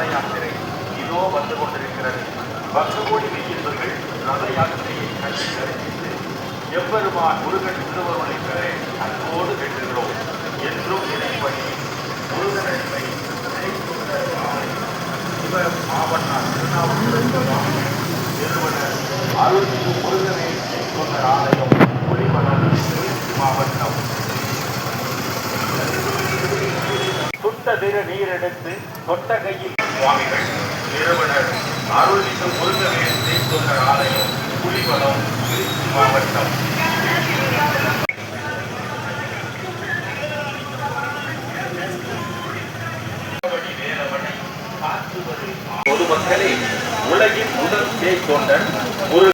ரத யாத்திரை இதோ வந்து கொண்டிருக்கிறது. பக்த கோடி மெய்யன்பர்கள் ரத யாத்திரையை கண்டு தரிசித்து எவ்வருமான் முருகன் திருவருளை பெற அன்போடு வென்றுகிறோம் என்றும் இணைப்படி முருகனடிமை இவர் மாவட்டம் திருநாவுக்கு நிறுவனர் அருள்மிகு முருகனை சொன்ன ஆலயம் புலிமலம் மாவட்டம். சுட்ட திரு நீரெடுத்து தொட்ட கையில் சுவாமிகள். நிறுவனர் அருள்மிகு முருகனை தேசுந்தர் ஆலயம் புலிமலம் திருச்சி மாவட்டம். பொதுமக்களே உலகின் முதல் பேய் தொண்டன் ஒரு